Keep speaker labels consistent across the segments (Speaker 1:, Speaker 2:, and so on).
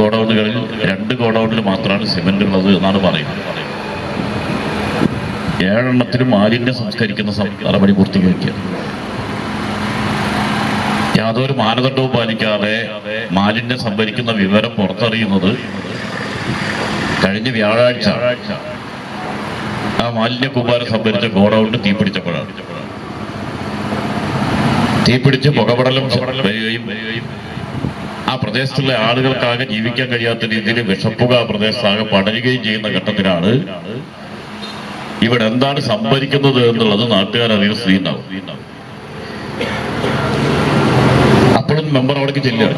Speaker 1: ഗോഡൌണുകളിൽ രണ്ട് ഗോഡൌണിൽ മാത്രമാണ് സിമെന്റ് ഉള്ളത് എന്നാണ് പറയുന്നത്. ഏഴെണ്ണത്തിലും മാലിന്യം സംസ്കരിക്കുന്ന നടപടി പൂർത്തീകരിക്കുക. യാതൊരു മാനദണ്ഡവും പാലിക്കാതെ മാലിന്യം സംഭരിക്കുന്ന വിവരം പുറത്തറിയുന്നത് കഴിഞ്ഞ വ്യാഴാഴ്ച. ആ മാലിന്യ കൂമ്പാരം സംഭരിച്ച ഗോഡൌണിന് തീപിടിച്ചപ്പോഴാണ്. തീപിടിച്ച് പുകപടലം ആ പ്രദേശത്തുള്ള ആളുകൾക്കാകെ ജീവിക്കാൻ കഴിയാത്ത രീതിയിൽ വിഷപ്പുക ആ പ്രദേശത്താകെ പടരുകയും ചെയ്യുന്ന ഘട്ടത്തിലാണ്. ഇവിടെ എന്താണ് സംഭരിക്കുന്നത് എന്നുള്ളത് നാട്ടുകാർ സ്ഥിതി ഉണ്ടാവും അപ്പോഴും മെമ്പർ അവിടേക്ക് ചെല്ലുക.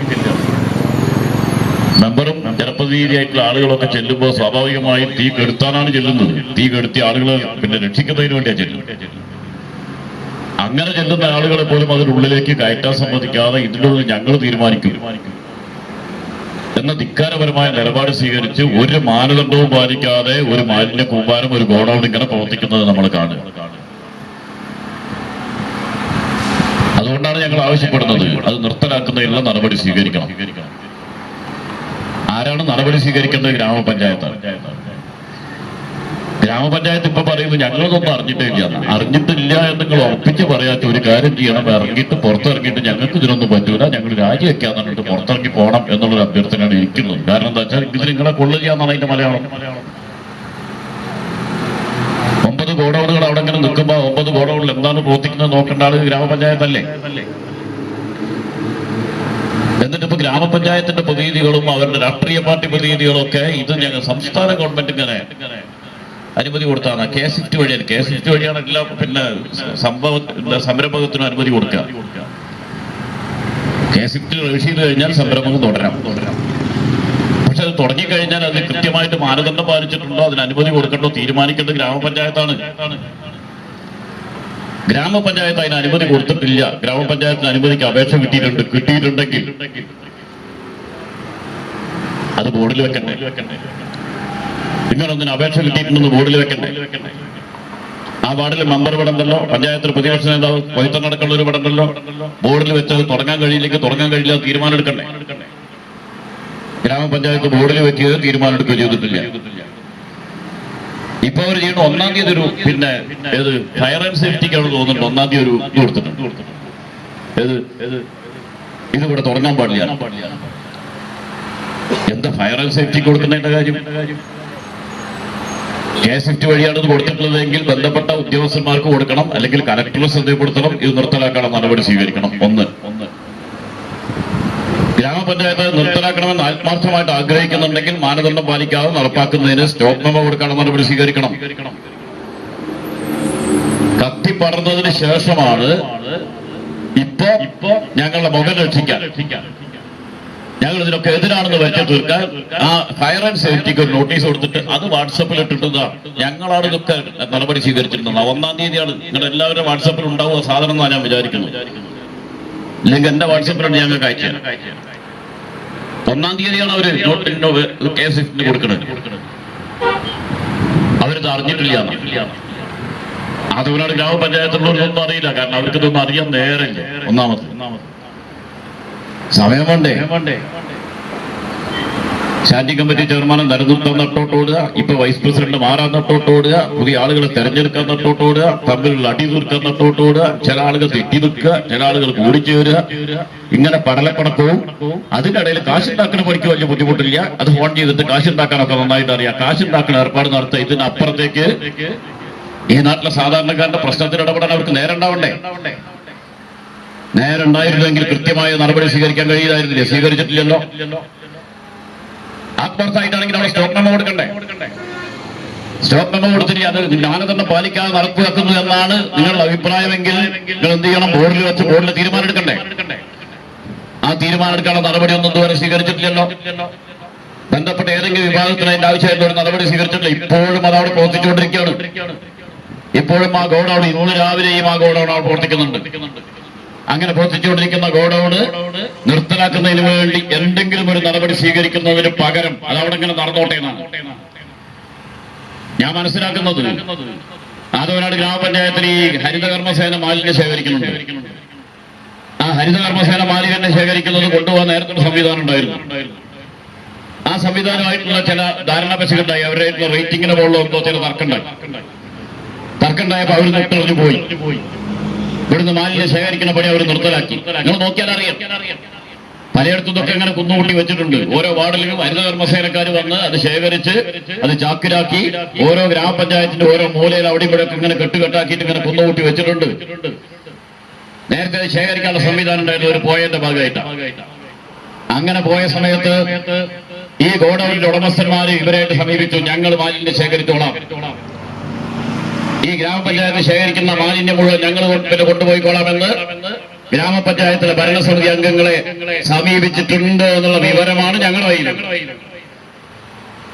Speaker 1: മെമ്പറും ജനപ്രതിനിധിയായിട്ടുള്ള ആളുകളൊക്കെ ചെല്ലുമ്പോൾ സ്വാഭാവികമായും തീ കെടുത്താനാണ് ചെല്ലുന്നത്. തീ കെടുത്തി ആളുകളെ പിന്നെ രക്ഷിക്കുന്നതിന് വേണ്ടിയാണ് ചെല്ലുന്നത് അങ്ങനെ ചെല്ലുന്ന ആളുകളെ പോലും അതിനുള്ളിലേക്ക് കയറ്റാൻ സമ്മതിക്കാതെ ഇതിനുള്ളിൽ ഞങ്ങൾ തീരുമാനിക്കും. എന്ന ധിക്കാരപരമായ നിലപാട് സ്വീകരിച്ച് ഒരു മാനദണ്ഡവും പാലിക്കാതെ ഒരു മാലിന്യ കൂമ്പാരം ഒരു ഗോഡൌൺ ഇങ്ങനെ പ്രവർത്തിക്കുന്നത് നമ്മൾ കാണുക. അതുകൊണ്ടാണ് ഞങ്ങൾ ആവശ്യപ്പെടുന്നത് അത് നിർത്തലാക്കുന്നതിനുള്ള നടപടി സ്വീകരിക്കണം. ആരാണ് നടപടി സ്വീകരിക്കേണ്ടത് ഗ്രാമപഞ്ചായത്താണ്. ഗ്രാമപഞ്ചായത്ത് ഇപ്പൊ പറയുന്നു ഞങ്ങളതൊന്നും അറിഞ്ഞിട്ടില്ല അറിഞ്ഞിട്ടില്ല എന്ന് നിങ്ങൾ ഉറപ്പിച്ച് പറയാത്ത ഒരു കാര്യം ചെയ്യണം. ഇറങ്ങിയിട്ട് പുറത്തിറങ്ങിയിട്ട് ഞങ്ങൾക്ക് ഇതിനൊന്നും പറ്റൂല. ഞങ്ങൾ രാജിവെക്കാന്ന് പറഞ്ഞിട്ട് പുറത്തിറങ്ങി പോകണം എന്നുള്ളൊരു അഭ്യർത്ഥനയാണ് ഇരിക്കുന്നത്. കാരണം എന്താ വെച്ചാൽ ഇത് നിങ്ങളെ കൊള്ളു ചെയ്യാന്നാണ് അതിന്റെ മലയാളം. ഒമ്പത് ഗോഡൌണുകൾ അവിടെ ഇങ്ങനെ നിൽക്കുമ്പോ ഒമ്പത് ഗോഡൌണിൽ എന്താണ് പ്രവർത്തിക്കുന്നത് നോക്കേണ്ട ആൾ ഗ്രാമപഞ്ചായത്തല്ലേ? എന്നിട്ട് ഇപ്പൊ ഗ്രാമപഞ്ചായത്തിന്റെ പ്രതിനിധികളും അവരുടെ രാഷ്ട്രീയ പാർട്ടി പ്രതിനിധികളും ഒക്കെ ഇത് ഞങ്ങൾ സംസ്ഥാന ഗവൺമെന്റ് ഇങ്ങനെ അനുമതി കൊടുത്താണ്. കെ സ്വിഫ്റ്റ് വഴിയാണ് കെ എസ് വഴിയാണ് എല്ലാ പിന്നെ സംഭവ സംരംഭകത്തിനും അനുമതി കൊടുക്കുക. കെ സ്വിഫ്റ്റ് രജിസ്റ്റർ ചെയ്ത് കഴിഞ്ഞാൽ സംരംഭം തുടരാം. പക്ഷെ അത് തുടങ്ങിക്കഴിഞ്ഞാൽ അത് കൃത്യമായിട്ട് മാനദണ്ഡം പാലിച്ചിട്ടുണ്ടോ? അതിന് അനുമതി കൊടുക്കണ്ടോ? തീരുമാനിക്കേണ്ടത് ഗ്രാമപഞ്ചായത്താണ്. ഗ്രാമപഞ്ചായത്ത് അതിന് അനുമതി കൊടുത്തിട്ടില്ല. ഗ്രാമപഞ്ചായത്തിന് അനുമതിക്ക് അപേക്ഷ കിട്ടിയിട്ടുണ്ട്. കിട്ടിയിട്ടുണ്ടെങ്കിൽ അത് ബോർഡിൽ വെക്കണ്ടേ? ഇങ്ങനൊന്നിന് അപേക്ഷ കിട്ടിയിട്ടുണ്ടെന്ന് ബോർഡിൽ വെക്കണ്ടേ? ആ വാർഡിൽ മെമ്പർ ഇവിടെ ഉണ്ടല്ലോ. പഞ്ചായത്തിൽ പ്രതിപക്ഷ നേതാവ് കൊയ്ത്തം നടക്കുന്ന ഒരു ഇവിടെ ബോർഡിൽ വെച്ചത് തുടങ്ങാൻ കഴിയില്ലെങ്കിൽ തുടങ്ങാൻ കഴിയില്ല തീരുമാനം എടുക്കണ്ടേ ഗ്രാമപഞ്ചായത്ത് ബോർഡിൽ വെക്കിയത് തീരുമാനം എടുക്കുകയോ ചെയ്തിട്ടില്ല. ഇപ്പൊ അവർ ചെയ്യുന്ന ഒന്നാം തീയതി ഒരു പിന്നെ ഏത് ഫയർ ആൻഡ് സേഫ്റ്റിക്കാണ് തോന്നുന്നുണ്ട്. ഒന്നാം തീയതി ഒരു ഇത് കൊടുത്തിട്ടുണ്ട്. ഏത്? ഇത് ഇവിടെ തുടങ്ങാൻ പാടില്ല. എന്താ ഫയർ ആൻഡ് സേഫ്റ്റി കൊടുക്കുന്നതിന്റെ കാര്യം? കെ സെഫ്റ്റ് വഴിയാണ് ഇത് കൊടുത്തിട്ടുള്ളതെങ്കിൽ ബന്ധപ്പെട്ട ഉദ്യോഗസ്ഥന്മാർക്ക് കൊടുക്കണം അല്ലെങ്കിൽ കലക്ടർ ശ്രദ്ധപ്പെടുത്തണം ഇത് നിർത്തലാക്കണം നടപടി സ്വീകരിക്കണം. ഒന്ന്. ഗ്രാമപഞ്ചായത്ത് നിർത്തലാക്കണമെന്ന് ആത്മാർത്ഥമായിട്ട് ആഗ്രഹിക്കുന്നുണ്ടെങ്കിൽ മാനദണ്ഡം പാലിക്കാതെ നടപ്പാക്കുന്നതിന് സ്റ്റോപ്പ് മെമ്മോ കൊടുക്കാനുള്ള നടപടി സ്വീകരിക്കണം. കത്തി പറഞ്ഞതിന് ശേഷമാണ് ഇപ്പൊ ഇപ്പൊ ഞങ്ങളുടെ മുഖം രക്ഷിക്കാൻ. ഞങ്ങൾ ഇതിനൊക്കെ എതിരാണെന്ന് വരുത്തി തീർക്കാൻ ആ ഫയർ ആൻഡ് സേഫ്റ്റിക്ക് ഒരു നോട്ടീസ് കൊടുത്തിട്ട് അത് വാട്സപ്പിൽ ഇട്ടിട്ടതാണ് ഞങ്ങളാണ് ഇതൊക്കെ നടപടി സ്വീകരിച്ചിരുന്നത് ഒന്നാം തീയതിയാണ്. നിങ്ങൾ എല്ലാവരും വാട്സപ്പിൽ ഉണ്ടാവുക സാധനം എന്നാണ് ഞാൻ വിചാരിക്കുന്നത് ഇല്ലെങ്കിൽ എന്റെ വാട്സപ്പിലാണ് ഞങ്ങൾക്ക് അയച്ചത് ഒന്നാം തീയതിയാണ് അവർ കേസ് കൊടുക്കുന്നത് അവരിത് അറിഞ്ഞിട്ടില്ല. അതുകൊണ്ടാണ് ഗ്രാമപഞ്ചായത്തുള്ളവർക്കൊന്നും അറിയില്ല. കാരണം അവർക്ക് ഇതൊന്നും അറിയാൻ നേരമില്ല. ഒന്നാമത്. സമയം വേണ്ടേ സ്റ്റാൻഡിംഗ് കമ്മിറ്റി ചെയർമാനെ നിലനിർത്താൻ നട്ടോട്ടോടുക ഇപ്പൊ വൈസ് പ്രസിഡന്റ് മാറാൻ നട്ടോട്ടോടുക പുതിയ ആളുകളെ തെരഞ്ഞെടുക്കാൻ നട്ടോട്ടോടുക തമ്മിലുള്ള അടി തീർക്കാൻ നട്ടോട്ടോടുക ചില ആളുകൾ തെറ്റി നിൽക്കുക. ചില ആളുകൾ കൂടിച്ചേരുക ഇങ്ങനെ പടലക്കണക്കവും അതിനിടയിൽ കാശുണ്ടാക്കണ പണിക്ക് വലിയ ബുദ്ധിമുട്ടില്ല. അത് ഫോൺ ചെയ്തിട്ട് കാശുണ്ടാക്കാനൊക്കെ നന്നായിട്ട് അറിയാം. കാശുണ്ടാക്കണ ഏർപ്പാട് നടത്തുക ഇതിനപ്പുറത്തേക്ക് ഈ നാട്ടിലെ സാധാരണക്കാരന്റെ പ്രശ്നത്തിൽ ഇടപെടാൻ അവർക്ക് നേരണ്ടാവണ്ടേ നേരുണ്ടായിരുന്നെങ്കിൽ കൃത്യമായ നടപടി സ്വീകരിക്കാൻ കഴിയില്ലായിരുന്നില്ല? സ്വീകരിച്ചിട്ടില്ലല്ലോ? ആത്മാർത്ഥമായിട്ടാണെങ്കിൽ അവിടെ സ്റ്റോപ്പ് മെമ്മോ കൊടുക്കണ്ടേ? സ്റ്റോപ്പ് മെമ്മോ കൊടുത്തിട്ട് അത് മാനദണ്ഡം പാലിക്കാതെ നടപ്പിലാക്കുന്നു എന്നാണ് നിങ്ങളുടെ അഭിപ്രായമെങ്കിൽ നിങ്ങൾ എന്ത് ചെയ്യണം? ബോർഡിൽ വെച്ച് ബോർഡിൽ തീരുമാനം എടുക്കണ്ടേ? ആ തീരുമാനം എടുക്കാനുള്ള നടപടി ഒന്നും ഇതുവരെ സ്വീകരിച്ചിട്ടില്ലല്ലോ. ബന്ധപ്പെട്ട ഏതെങ്കിലും വിഭാഗത്തിന് അതിന്റെ ആവശ്യമായിട്ട് ഒരു നടപടി സ്വീകരിച്ചിട്ടില്ല. ഇപ്പോഴും അത് അവിടെ പ്രവർത്തിച്ചുകൊണ്ടിരിക്കുകയാണ്. ഇപ്പോഴും ആ ഗോഡൌൺ ഇന്ന് രാവിലെയും ആ ഗോഡൌൺ അവിടെ പ്രവർത്തിക്കുന്നുണ്ട്. അങ്ങനെ പ്രവർത്തിച്ചുകൊണ്ടിരിക്കുന്ന ഗോഡൌണ് നിർത്തലാക്കുന്നതിന് വേണ്ടി എന്തെങ്കിലും ഒരു നടപടി സ്വീകരിക്കുന്നതിന് പകരം അതവിടെ ഇങ്ങനെ നടന്നോട്ടെ എന്നാണ്. ഞാൻ മനസ്സിലാക്കുന്നത് ആദവനാട് ഗ്രാമപഞ്ചായത്തിൽ ഈ ഹരിതകർമ്മസേന മാലിന്യം ശേഖരിക്കുന്നുണ്ട്. ആ ഹരിതകർമ്മസേന മാലിന്യം ശേഖരിക്കുന്നത് കൊണ്ടുപോകാൻ നേരത്തെ സംവിധാനം ഉണ്ടായിരുന്നു. ആ സംവിധാനമായിട്ടുള്ള ചില ധാരണാപശുണ്ടായി അവരുടെ റേറ്റിംഗിന് പോലുള്ള എന്തോ ചില തർക്കമുണ്ടായി. തർക്കമുണ്ടായപ്പോ അവർ നിർത്തറിഞ്ഞു പോയി. ഇവിടുന്ന് മാലിന്യം ശേഖരിക്കുന്ന പണി അവർ നിർത്തലാക്കി. നിങ്ങൾ നോക്കിയാൽ അറിയാം. പലയിടത്തും ഇതൊക്കെ ഇങ്ങനെ കുന്നുകൂട്ടി വെച്ചിട്ടുണ്ട്. ഓരോ വാർഡിലും ഹരിതകർമ്മസേനക്കാർ വന്ന് അത് ശേഖരിച്ച് അത് ചാക്കിലാക്കി ഓരോ ഗ്രാമപഞ്ചായത്തിന്റെ ഓരോ മൂലയിൽ അവിടെ ഇവിടെ ഇങ്ങനെ കെട്ടുകെട്ടാക്കിയിട്ട് ഇങ്ങനെ കുന്നുകൂട്ടി വെച്ചിട്ടുണ്ട്. നേരത്തെ ശേഖരിക്കാനുള്ള സംവിധാനം ഉണ്ടായിരുന്നു. ഒരു പോയതിന്റെ ഭാഗമായിട്ടാണ് അങ്ങനെ പോയ സമയത്ത് ഈ ഗോഡൌണിന്റെ ഉടമസ്ഥന്മാര് ഇവരായിട്ട് സമീപിച്ചു. ഞങ്ങൾ മാലിന്യം ശേഖരിച്ചോളാം. ഈ ഗ്രാമപഞ്ചായത്ത് ശേഖരിക്കുന്ന മാലിന്യം മുഴുവൻ ഞങ്ങൾ പിന്നെ കൊണ്ടുപോയിക്കോളാമെന്ന് ഗ്രാമപഞ്ചായത്തിലെ ഭരണസമിതി അംഗങ്ങളെ സമീപിച്ചിട്ടുണ്ട് എന്നുള്ള വിവരമാണ് ഞങ്ങളുടെ കയ്യിൽ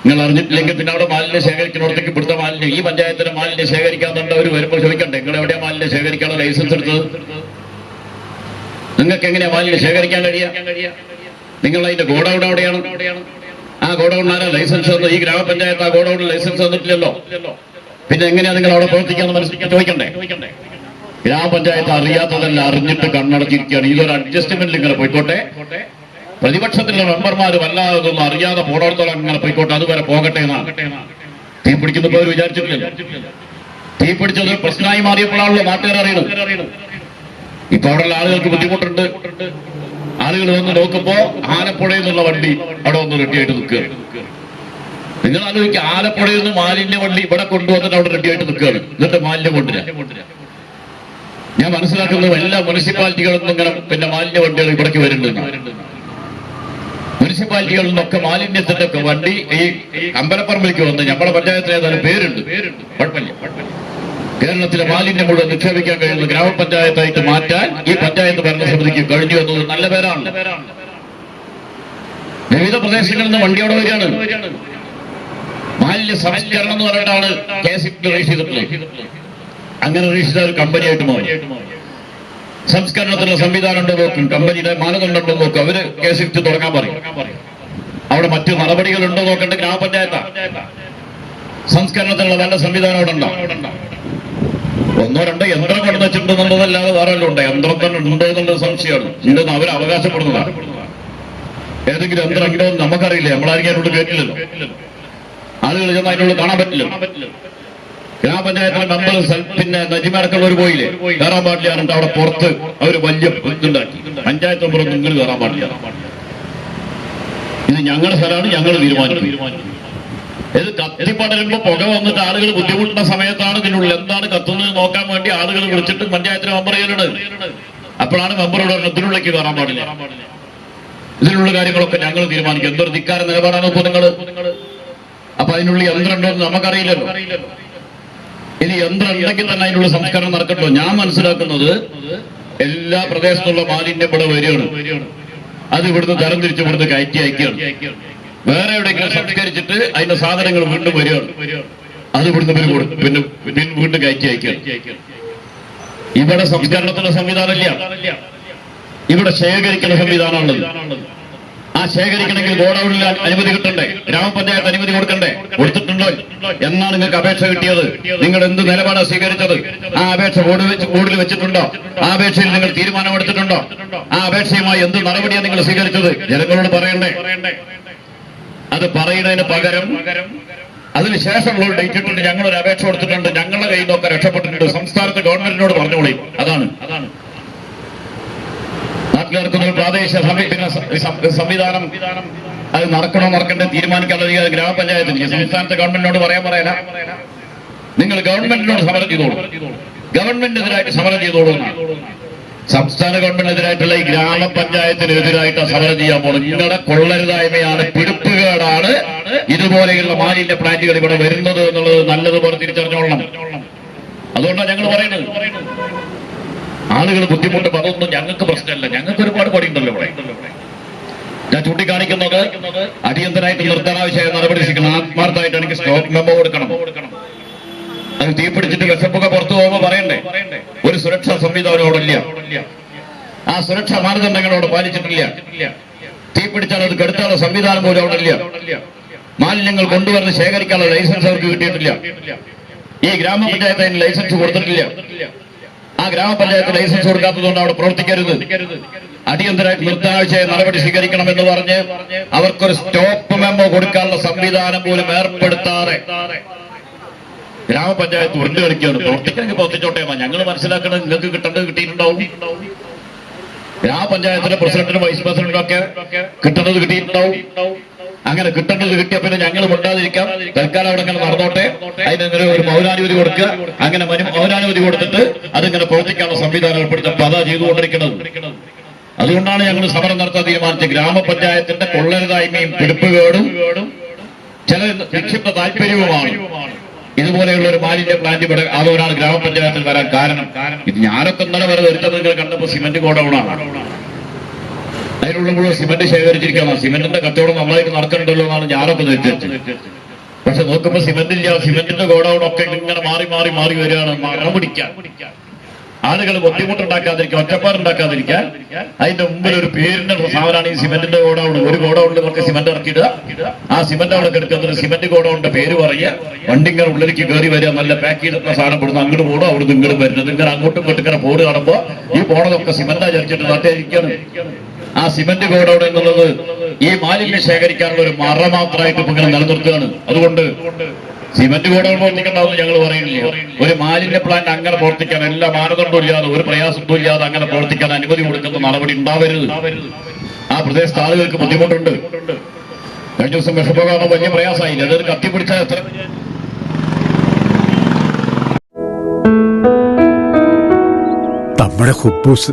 Speaker 1: നിങ്ങൾ അറിഞ്ഞിട്ടില്ലെങ്കിൽ പിന്നെ അവിടെ മാലിന്യം ശേഖരിക്കുന്നിടത്തേക്ക് ഇവിടുത്തെ മാലിന്യം ഈ പഞ്ചായത്തിലെ മാലിന്യം ശേഖരിക്കാന്നുണ്ട് അവർ വരുമ്പോൾ ചോദിക്കണ്ടേ നിങ്ങൾ എവിടെയാ മാലിന്യം ശേഖരിക്കാനുള്ള ലൈസൻസ് എടുത്തത്? നിങ്ങൾക്ക് എങ്ങനെയാ മാലിന്യം ശേഖരിക്കാൻ കഴിയാ നിങ്ങൾ അതിന്റെ ഗോഡൌൺ എവിടെയാണ് ആ ഗോഡൌൺ ആരാ ലൈസൻസ് ഈ ഗ്രാമപഞ്ചായത്ത് ആ ഗോഡൌണിൽ ലൈസൻസ് തന്നിട്ടില്ലല്ലോ. പിന്നെ എങ്ങനെയാണ് നിങ്ങൾ അവിടെ പ്രവർത്തിക്കാന്ന് മനസ്സിലാക്കി ചോദിക്കണ്ടേ? ഗ്രാമപഞ്ചായത്ത് അറിയാത്തതല്ല അറിഞ്ഞിട്ട് കണ്ണടച്ചിരിക്കുകയാണ്. ഇതൊരു അഡ്ജസ്റ്റ്മെന്റിൽ ഇങ്ങനെ പോയിക്കോട്ടെ. പ്രതിപക്ഷത്തിലുള്ള മെമ്പർമാർ വല്ലാതൊന്നും അറിയാതെ പോടത്തോളം ഇങ്ങനെ പോയിക്കോട്ടെ. അതുവരെ പോകട്ടെ എന്നാണ്. തീ പിടിക്കുന്നപ്പോൾ അവർ വിചാരിച്ചിട്ടില്ല തീ പിടിച്ചത് പ്രശ്നമായി മാറിയപ്പോഴാണല്ലോ നാട്ടുകാർ അറിയണം ഇപ്പൊ അവിടെയുള്ള ആളുകൾക്ക് ബുദ്ധിമുട്ടുണ്ട്. ആളുകൾ വന്ന് നോക്കുമ്പോ ആലപ്പുഴയിൽ നിന്നുള്ള വണ്ടി അവിടെ വന്ന് റെഡിയായിട്ട് നിൽക്കുകയാണ്. നിങ്ങൾ ആലോചിക്കുക ആലപ്പുഴയിൽ നിന്ന് മാലിന്യ വണ്ടി ഇവിടെ കൊണ്ടുവന്നിട്ട് അവിടെ റെഡിയായിട്ട് നിൽക്കുകയാണ്. എന്നിട്ട് മാലിന്യം കൊണ്ടുവരാം. ഞാൻ മനസ്സിലാക്കുന്നത് എല്ലാ മുനിസിപ്പാലിറ്റികളിൽ നിന്നും ഇങ്ങനെ പിന്നെ മാലിന്യ വണ്ടികൾ ഇവിടേക്ക് വരുന്നുണ്ട്. മുനിസിപ്പാലിറ്റികളിൽ നിന്നൊക്കെ മാലിന്യത്തിന്റെ ഒക്കെ വണ്ടി ഈ അമ്പലപ്പറമ്പിലേക്ക് വന്ന് നമ്മുടെ പഞ്ചായത്തിൽ ഏതായാലും പേരുണ്ട്. കേരളത്തിലെ മാലിന്യം മുഴുവൻ നിക്ഷേപിക്കാൻ കഴിയുന്ന ഗ്രാമപഞ്ചായത്തായിട്ട് മാറ്റാൻ ഈ പഞ്ചായത്ത് ഭരണസമിതിക്ക് കഴിഞ്ഞു എന്നത് നല്ല പേരാണ്. വിവിധ പ്രദേശങ്ങളിൽ നിന്ന് വണ്ടിയോടെ വരികയാണ്. മാലിന്യ സംസ്കരണം എന്ന് പറഞ്ഞിട്ടാണ് കെ എസ് റിലീസ് ചെയ്തിട്ടുള്ളത്. അങ്ങനെ ചെയ്ത ഒരു കമ്പനിയായിട്ട് മാറി. സംസ്കരണത്തിനുള്ള സംവിധാനം ഉണ്ടോ നോക്കും. കമ്പനിയുടെ മാനദണ്ഡം ഉണ്ടോ നോക്കും. അവർ കേസ് ഇട്ട് തുടങ്ങാൻ പറയും. അവിടെ മറ്റു നടപടികൾ ഉണ്ടോ നോക്കേണ്ട ഗ്രാമപഞ്ചായത്ത. സംസ്കരണത്തിനുള്ള നല്ല സംവിധാനം അവിടെ ഒന്നോ രണ്ടോ യന്ത്രം കൊണ്ടു വെച്ചിട്ടുണ്ടെന്നുള്ളതല്ലാതെ വേറെ എല്ലാം ഉണ്ട്? യന്ത്രം തന്നെ ഉണ്ടോ എന്നുള്ള സംശയമാണ്. ഉണ്ടെന്ന് അവർ അവകാശപ്പെടുന്നതാണ്. ഏതെങ്കിലും യന്ത്രം ഉണ്ടോ എന്ന് നമുക്കറിയില്ല. നമ്മളായിരിക്കും അതിനോട് കേട്ടില്ലല്ലോ. ആളുകൾ ചെന്ന് അതിനുള്ളിൽ കാണാൻ പറ്റില്ല. ഗ്രാമപഞ്ചായത്തിലെ മെമ്പർ പിന്നെ നജിമടക്കുള്ളവർ പോയില്ലേ? കയറാൻ പാടില്ല എന്നിട്ട് അവിടെ പുറത്ത് അവർ വലിയ ഇതുണ്ടാക്കി. പഞ്ചായത്ത് മെമ്പർ നിങ്ങൾ കയറാൻ പാടില്ല. ഇത് ഞങ്ങളുടെ സ്ഥലമാണ് ഞങ്ങൾ തീരുമാനിക്കും ഇത് കത്തിപ്പടരുമ്പോ പുക വന്നിട്ട് ആളുകൾ ബുദ്ധിമുട്ടുന്ന സമയത്താണ് ഇതിനുള്ളിൽ എന്താണ് കത്തുന്നത് നോക്കാൻ വേണ്ടി ആളുകൾ വിളിച്ചിട്ട് പഞ്ചായത്തിന് മെമ്പർ ചെയ്യലുണ്ട് അപ്പോഴാണ് മെമ്പർ ഇവിടെ ഇതിനുള്ളിലേക്ക് കയറാൻ പാടില്ല. ഇതിനുള്ള കാര്യങ്ങളൊക്കെ ഞങ്ങൾ തീരുമാനിക്കും. എന്തൊരു ധിക്കാര നിലപാടാണ് നിങ്ങൾ അപ്പൊ അതിനുള്ള യന്ത്രം ഉണ്ടോ എന്ന് നമുക്കറിയില്ലല്ലോ. ഇനി യന്ത്രം ഉണ്ടെങ്കിൽ തന്നെ അതിനുള്ള സംസ്കരണം നടക്കട്ടോ. ഞാൻ മനസ്സിലാക്കുന്നത് എല്ലാ പ്രദേശത്തുള്ള മാലിന്യം ഇവിടെ വരികയാണ്. അത് ഇവിടുന്ന് തരം തിരിച്ച് ഇവിടുന്ന് കയറ്റി അയക്കുകയാണ്. വേറെ എവിടെയെങ്കിലും സംസ്കരിച്ചിട്ട് അതിന്റെ സാധനങ്ങൾ വീണ്ടും വരികയാണ്. അത് ഇവിടുന്ന് പിന്നെ പിന്നെ വീണ്ടും കയറ്റി അയക്കുകയാണ്. ഇവിടെ സംസ്കരണത്തിന്റെ സംവിധാനമില്ല ഇവിടെ ശേഖരിക്കുന്ന സംവിധാനമുള്ളത് ആ ശേഖരിക്കണമെങ്കിൽ ഗോഡൌണിൽ അനുമതി കിട്ടണ്ടേ? ഗ്രാമപഞ്ചായത്ത് അനുമതി കൊടുക്കണ്ടേ? കൊടുത്തിട്ടുണ്ടോ? എന്നാണ് നിങ്ങൾക്ക് അപേക്ഷ കിട്ടിയത്. നിങ്ങൾ എന്ത് നിലപാടാണ് സ്വീകരിച്ചത്? ആ അപേക്ഷ ബോർഡിൽ ബോർഡിൽ വെച്ചിട്ടുണ്ടോ? ആ അപേക്ഷയിൽ നിങ്ങൾ തീരുമാനമെടുത്തിട്ടുണ്ടോ ആ അപേക്ഷയുമായി എന്ത് നടപടിയാണ് നിങ്ങൾ സ്വീകരിച്ചത്? ജനങ്ങളോട് പറയണ്ടേ? അത് പറയുന്നതിന് പകരം അതിനുശേഷമുള്ള ഡേറ്റ് ഇട്ടിട്ട് ഞങ്ങൾ ഒരു അപേക്ഷ കൊടുത്തിട്ടുണ്ട്. ഞങ്ങളുടെ കയ്യിൽ നിന്നൊക്കെ രക്ഷപ്പെട്ടിട്ടുണ്ട്. സംസ്ഥാനത്തെ ഗവൺമെന്റിനോട് പറഞ്ഞോളി. അതാണ് അതാണ്. നാട്ടിലിറക്കുന്ന ഒരു പ്രാദേശിക സമി- പിന്നെ സ- സം- സംവിധാനം അത് നടക്കണോ നടക്കണ്ടേ തീരുമാനിക്കാനുള്ള അധികാരം ഗ്രാമപഞ്ചായത്തിന്. സംസ്ഥാനത്തെ ഗവൺമെന്റിനോട് പറയാൻ പറയാന നിങ്ങൾ ഗവൺമെന്റിനോട് സമരം ചെയ്തോളൂ. ഗവൺമെന്റിനെതിരായിട്ട് സമരം ചെയ്തോളൂ സംസ്ഥാന ഗവൺമെന്റിനെതിരായിട്ടുള്ള ഈ ഗ്രാമപഞ്ചായത്തിനെതിരായിട്ട് സമരം ചെയ്യാൻ പോകുന്നത്. നിങ്ങളുടെ കൊള്ളരുതായ്മയാണ് പിടിപ്പുകേടാണ് ഇതുപോലെയുള്ള മാലിന്യ പ്ലാന്റുകൾ ഇവിടെ വരുന്നത് എന്നുള്ളത് നല്ലതുപോലെ തിരിച്ചറിഞ്ഞോളണം. അതുകൊണ്ടാണ് ഞങ്ങൾ പറയുന്നത്. ആളുകൾ ബുദ്ധിമുട്ട് അതൊന്നും ഞങ്ങൾക്ക് പ്രശ്നമല്ല. ഞങ്ങൾക്ക് ഒരുപാട് പണിയുണ്ടല്ലോ ഇവിടെ. ഞാൻ ചൂണ്ടിക്കാണിക്കുന്നത് അടിയന്തരമായിട്ട് നിർത്തനാവശ്യമായ നടപടി സ്വീകരിക്കണം. ആത്മാർത്ഥമായിട്ട് എനിക്ക് സ്റ്റോക്ക് മെമ്പോ കൊടുക്കണം. അത് തീപിടിച്ചിട്ട് വിശപ്പൊക്കെ പുറത്തു പോകുമ്പോ പറയണ്ടേ? ഒരു സുരക്ഷാ സംവിധാനം അവിടെ ഇല്ല. ആ സുരക്ഷാ മാനദണ്ഡങ്ങൾ അവിടെ പാലിച്ചിട്ടില്ല. തീപിടിച്ചാൽ അത് കെടുത്താനുള്ള സംവിധാനം പോലും അവിടെ ഇല്ല. മാലിന്യങ്ങൾ കൊണ്ടുവന്ന് ശേഖരിക്കാനുള്ള ലൈസൻസ് അവർക്ക് കിട്ടിയിട്ടില്ല. ഈ ഗ്രാമപഞ്ചായത്ത് അതിന് ലൈസൻസ് കൊടുത്തിട്ടില്ല. ആ ഗ്രാമപഞ്ചായത്ത് ലൈസൻസ് കൊടുക്കാത്തതുകൊണ്ട് അവിടെ പ്രവർത്തിക്കരുത്. അടിയന്തരമായിട്ട് നിർത്താഴ്ച നടപടി സ്വീകരിക്കണം എന്ന് പറഞ്ഞ് അവർക്കൊരു സ്റ്റോപ്പ് മെമ്മോ കൊടുക്കാനുള്ള സംവിധാനം പോലും ഏർപ്പെടുത്താതെ ഗ്രാമപഞ്ചായത്ത് ഉരുണ്ട് കളിക്കുകയാണ്. പ്രവർത്തിക്കണമെങ്കിൽ പ്രവർത്തിച്ചോട്ടേ ഞങ്ങൾ മനസ്സിലാക്കണം നിങ്ങൾക്ക് കിട്ടേണ്ടത് കിട്ടിയിട്ടുണ്ടാവും. ഗ്രാമപഞ്ചായത്തിലെ പ്രസിഡന്റിനും വൈസ് പ്രസിഡന്റിനും ഒക്കെ കിട്ടുന്നത് കിട്ടിയിട്ടുണ്ടാവും. അങ്ങനെ കിട്ടേണ്ടത് കിട്ടിയ പിന്നെ ഞങ്ങൾ മുണ്ടാതിരിക്കാം തൽക്കാലം അവിടെ അങ്ങനെ നടന്നോട്ടെ. അതിനെതിരെ ഒരു മൗനാനുമതി കൊടുക്കുക. അങ്ങനെ മനി- മൗനാനുമതി കൊടുത്തിട്ട് അതിങ്ങനെ പ്രവർത്തിക്കാനുള്ള സംവിധാനം ഏർപ്പെടുത്താൻ അതാ ചെയ്തുകൊണ്ടിരിക്കുന്നത്. അതുകൊണ്ടാണ് ഞങ്ങൾ സമരം നടത്താൻ തീരുമാനിച്ചത്. ഗ്രാമപഞ്ചായത്തിന്റെ കൊള്ളരുതായ്മയും പിടിപ്പുകേടും ചില നിക്ഷിപ്ത താല്പര്യവുമാണ്. ഇതുപോലെയുള്ള ഒരു മാലിന്യ പ്ലാന്റ് ഇവിടെ അതോരാണ് ഗ്രാമപഞ്ചായത്തിൽ വരാൻ കാരണം. ഇത് ഞാനൊക്കെ ഇന്നലെ വരെ വരുത്തത് നിങ്ങൾ കണ്ടപ്പോ സിമന്റ് ഗോഡൌണാണ്. അതിനുള്ള മുഴുവൻ സിമന്റ് ശേഖരിച്ചിരിക്കണം സിമന്റിന്റെ കച്ചവടം നമ്മളായിട്ട് നടക്കുന്നുണ്ടല്ലോ എന്നാണ് ഞാനൊക്കെ തെറ്റിച്ചത് പക്ഷെ നോക്കുമ്പോ സിമന്റ് ഇല്ല സിമന്റിന്റെ ഗോഡൌൺ ഒക്കെ ഇങ്ങനെ മാറി മാറി മാറി വരികയാണ്. മരം പിടിക്കാൻ. ആളുകൾ ബുദ്ധിമുട്ടുണ്ടാക്കാതിരിക്കാൻ ഒറ്റപ്പാടുണ്ടാക്കാതിരിക്കാൻ അതിന്റെ മുമ്പിൽ ഒരു പേരിന്റെ സാധനമാണ് ഈ സിമന്റിന്റെ ഗോഡൌൺ ഒരു ഗോഡൌണിൽ നമുക്ക് സിമന്റ് ഇറക്കിയിടുക. ആ സിമന്റ് അവിടെ കിടക്കുന്ന സിമന്റ് ഗോഡൌണിന്റെ പേര് പറയുക. വണ്ടി ഇങ്ങനെ ഉള്ളിലേക്ക് കയറി വരിക. നല്ല പാക്ക് ചെയ്തിട്ടുള്ള സാധനം ഇവിടുന്ന് അങ്ങോട്ട് പോകണം അവിടെ ഇങ്ങോട്ട് വരുന്നത്. ഇങ്ങനെ അങ്ങോട്ടും ഇങ്ങോട്ടും ഇങ്ങനെ പോട് കാണുമ്പോ ഈ പോണതൊക്കെ സിമന്റാ ചരിച്ചിട്ട് നട്ടേരിക്കാണ് ആ സിമന്റ് ഗോഡൌൺ എന്നുള്ളത് ഈ മാലിന്യം ശേഖരിക്കാനുള്ള ഒരു മറ മാത്രമായിട്ട് ഇപ്പൊ ഇങ്ങനെ നിലനിർത്തുകയാണ്. അതുകൊണ്ട് സിമന്റ് ഗോഡൌൺ പ്രവർത്തിക്കണ്ടാവുമെന്ന് ഞങ്ങൾ പറയുന്നില്ല. ഒരു മാലിന്യ പ്ലാന്റ് അങ്ങനെ പ്രവർത്തിക്കാൻ എല്ലാ മാനദണ്ഡവും ഇല്ലാതെ ഒരു പ്രയാസത്തും ഇല്ലാതെ അങ്ങനെ പ്രവർത്തിക്കാൻ അനുമതി കൊടുക്കുന്ന നടപടി ഉണ്ടാവരുത്. ആ പ്രദേശത്തെ ആളുകൾക്ക് ബുദ്ധിമുട്ടുണ്ട്. കഴിഞ്ഞ ദിവസം വിഷപ്പോകാണോ വലിയ പ്രയാസമായില്ല അതൊരു കത്തിപ്പിടിച്ച എത്ര?
Speaker 2: നമ്മുടെ കുബൂസ്